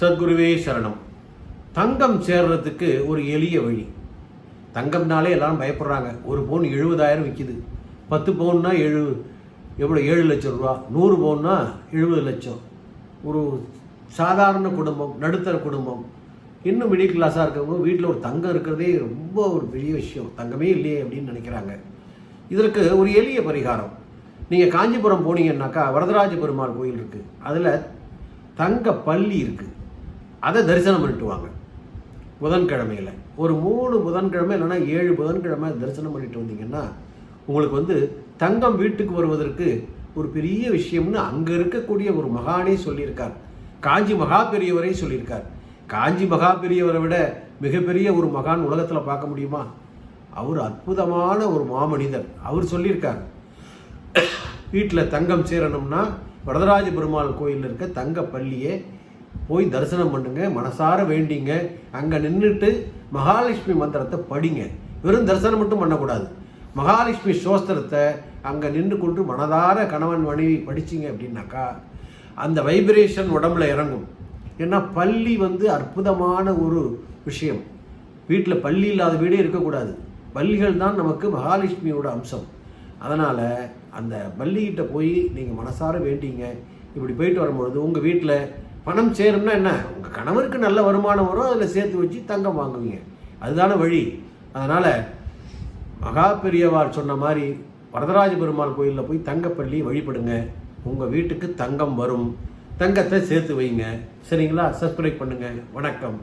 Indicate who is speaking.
Speaker 1: சத்குருவே சரணம். தங்கம் சேர்றதுக்கு ஒரு எளிய வழி. தங்கம்னாலே எல்லாரும் பயப்படுறாங்க. ஒரு பவுன் எழுபதாயிரம் விற்கிது பத்து பவுன்னா எழு எவ்வளோ ஏழு லட்சம் ரூபா. நூறு பவுன்னா எழுபது லட்சம். ஒரு சாதாரண குடும்பம் நடுத்தர குடும்பம். இன்னும் மிடில் கிளாஸாக இருக்கவங்க வீட்டில் ஒரு தங்கம் இருக்கிறதே ரொம்ப ஒரு பெரிய விஷயம். தங்கமே இல்லையே அப்படின்னு நினைக்கிறாங்க. இதற்கு ஒரு எளிய பரிகாரம். நீங்கள் காஞ்சிபுரம் போனீங்கன்னாக்கா வரதராஜ பெருமாள் கோயில் இருக்குது அதில் தங்க பள்ளி இருக்குது அதை தரிசனம் பண்ணிட்டு வாங்க புதன்கிழமையில். ஒரு மூணு புதன்கிழமை இல்லைன்னா ஏழு புதன்கிழமை தரிசனம் பண்ணிட்டு வந்தீங்கன்னா உங்களுக்கு வந்து தங்கம் வீட்டுக்கு வருவதற்கு ஒரு பெரிய விஷயம்னு அங்கே இருக்கக்கூடிய ஒரு மகானே சொல்லியிருக்கார். காஞ்சி மகா பெரியவரே சொல்லியிருக்கார். காஞ்சி மகா பெரியவரை விட மிகப்பெரிய ஒரு மகான் உலகத்தில் பார்க்க முடியுமா? அவர் அற்புதமான ஒரு மாமனிதர். அவர் சொல்லியிருக்கார். வீட்டில் தங்கம் சேரணும்னா வரதராஜ பெருமாள் கோயிலில் இருக்க தங்க பள்ளியை போய் தரிசனம் பண்ணுங்க மனசார வேண்டிங்க. அங்கே நின்றுட்டு மகாலட்சுமி மந்திரத்தை படிங்க. வெறும் தரிசனம் மட்டும் பண்ணக்கூடாது. மகாலட்சுமி சோஸ்திரத்தை அங்கே நின்று கொண்டு மனதார கணவன் மனைவி படிச்சிங்க அப்படின்னாக்கா அந்த வைப்ரேஷன் உடம்புல இறங்கும். ஏன்னா பள்ளி வந்து அற்புதமான ஒரு விஷயம். வீட்டில் பள்ளி இல்லாத வீடே இருக்கக்கூடாது. பள்ளிகள் தான் நமக்கு மகாலட்சுமியோட அம்சம். அதனால் அந்த பள்ளிக்கிட்ட போய் நீங்கள் மனசார வேண்டிங்க. இப்படி போயிட்டு வரும்பொழுது உங்கள் வீட்டில் பணம் சேரும்னா என்ன? உங்கள் கணவருக்கு நல்ல வருமானம் வரும் அதில் சேர்த்து வச்சு தங்கம் வாங்குவீங்க. அதுதான வழி. அதனால் மகா பெரியவார் சொன்ன மாதிரி வரதராஜ பெருமாள் கோயிலில் போய் தங்கப்பள்ளி வழிபடுங்க. உங்கள் வீட்டுக்கு தங்கம் வரும். தங்கத்தை சேர்த்து வைங்க. சரிங்களா? சப்ஸ்கிரைப் பண்ணுங்கள் வணக்கம்.